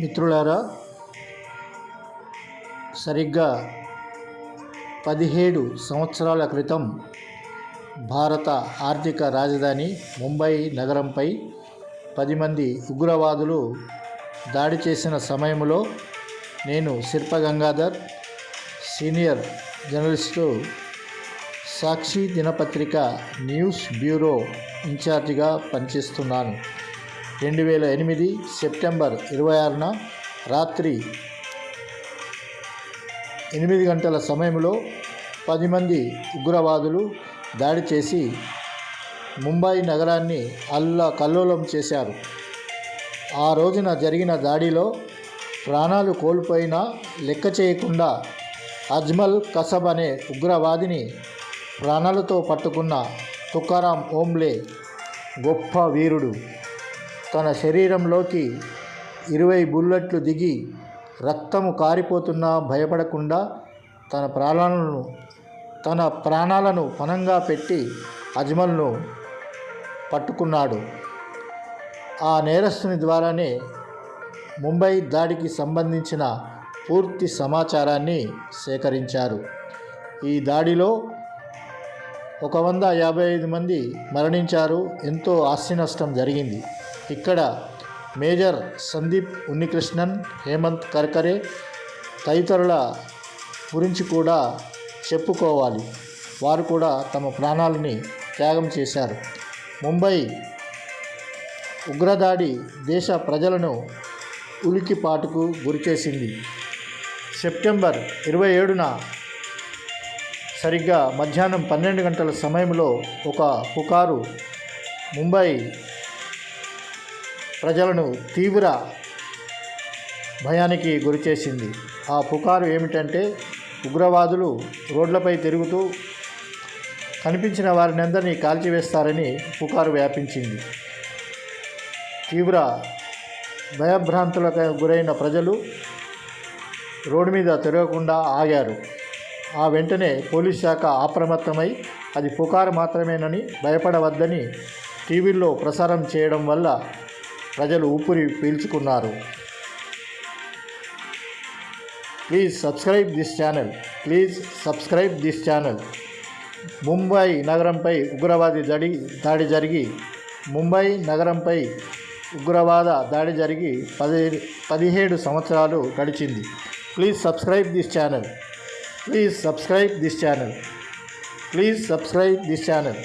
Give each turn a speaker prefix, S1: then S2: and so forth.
S1: మిత్రులారా సరిగ్గా పదిహేడు సంవత్సరాల క్రితం భారత ఆర్థిక రాజధాని ముంబై నగరంపై పది మంది ఉగ్రవాదులు దాడి చేసిన సమయంలో నేను శిల్ప గంగాధర్ సీనియర్ జర్నలిస్టు సాక్షి దినపత్రిక న్యూస్ బ్యూరో ఇన్ఛార్జిగా పనిచేస్తున్నాను. రెండు వేల ఎనిమిది సెప్టెంబర్ ఇరవై ఆరున రాత్రి ఎనిమిది గంటల సమయంలో పది మంది ఉగ్రవాదులు దాడి చేసి ముంబై నగరాన్ని అల్లా కల్లోలం చేశారు. ఆ రోజున జరిగిన దాడిలో ప్రాణాలు కోల్పోయినా లెక్క చేయకుండా అజ్మల్ కసబ్ అనే ఉగ్రవాదిని ప్రాణాలతో పట్టుకున్న తుకారాం ఓంబ్లే గొప్ప వీరుడు. తన శరీరంలోకి ఇరవై బుల్లెట్లు దిగి రక్తము కారిపోతున్నా భయపడకుండా తన ప్రాణాలను తన ప్రాణాలను పణంగా పెట్టి అజ్మల్ను పట్టుకున్నాడు. ఆ నేరస్తుని ద్వారానే ముంబై దాడికి సంబంధించిన పూర్తి సమాచారాన్ని సేకరించారు. ఈ దాడిలో ఒక వంద యాభై ఐదు మంది మరణించారు. ఎంతో ఆస్తి నష్టం జరిగింది. ఇక్కడ మేజర్ సందీప్ ఉన్నికృష్ణన్ హేమంత్ కర్కరే తదితరుల గురించి కూడా చెప్పుకోవాలి. వారు కూడా తమ ప్రాణాలని త్యాగం చేశారు. ముంబై ఉగ్రదాడి దేశ ప్రజలను ఉలికిపాటుకు గురిచేసింది. సెప్టెంబర్ ఇరవై ఏడున సరిగ్గా మధ్యాహ్నం పన్నెండు గంటల సమయంలో ఒక పుకారు ముంబై ప్రజలను తీవ్ర భయానికి గురిచేసింది. ఆ పుకారు ఏమిటంటే ఉగ్రవాదులు రోడ్లపై తిరుగుతూ కనిపించిన వారిని అందరినీ కాల్చివేస్తారని పుకారు వ్యాపించింది. తీవ్ర భయభ్రాంతులకు గురైన ప్రజలు రోడ్డు మీద తిరగకుండా ఆగారు. ఆ వెంటనే పోలీస్ శాఖ అప్రమత్తమై అది పుకారు మాత్రమేనని భయపడవద్దని టీవీల్లో ప్రసారం చేయడం వల్ల ప్రజలు ఊపిరి పీల్చుకున్నారు. Please subscribe this channel please subscribe this channel Mumbai నగరంపై ఉగ్రవాది దాడి దాడి జరిగి ముంబై నగరంపై ఉగ్రవాద దాడి జరిగి పది పదిహేడు సంవత్సరాలు గడిచింది. Please subscribe this channel please subscribe this channel please subscribe this channel